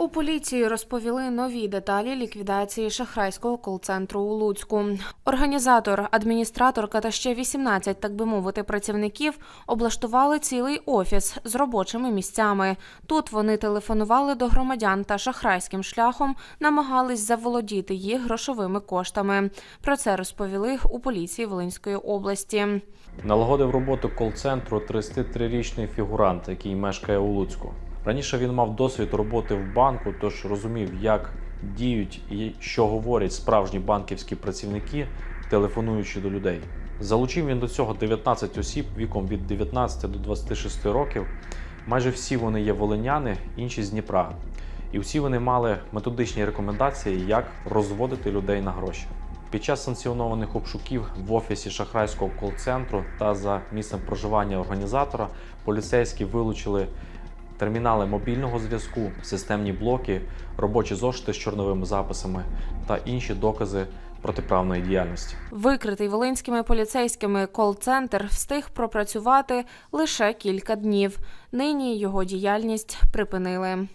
У поліції розповіли нові деталі ліквідації шахрайського кол-центру у Луцьку. Організатор, адміністраторка та ще 18, так би мовити, працівників облаштували цілий офіс з робочими місцями. Тут вони телефонували до громадян та шахрайським шляхом намагались заволодіти їх грошовими коштами. Про це розповіли у поліції Волинської області. Налагодив роботу кол-центру 33-річний фігурант, який мешкає у Луцьку. Раніше він мав досвід роботи в банку, тож розумів, як діють і що говорять справжні банківські працівники, телефонуючи до людей. Залучив він до цього 19 осіб віком від 19 до 26 років. Майже всі вони є волиняни, інші з Дніпра. І всі вони мали методичні рекомендації, як розводити людей на гроші. Під час санкціонованих обшуків в офісі шахрайського кол-центру та за місцем проживання організатора поліцейські вилучили термінали мобільного зв'язку, системні блоки, робочі зошити з чорновими записами та інші докази протиправної діяльності. Викритий волинськими поліцейськими кол-центр встиг пропрацювати лише кілька днів. Нині його діяльність припинили.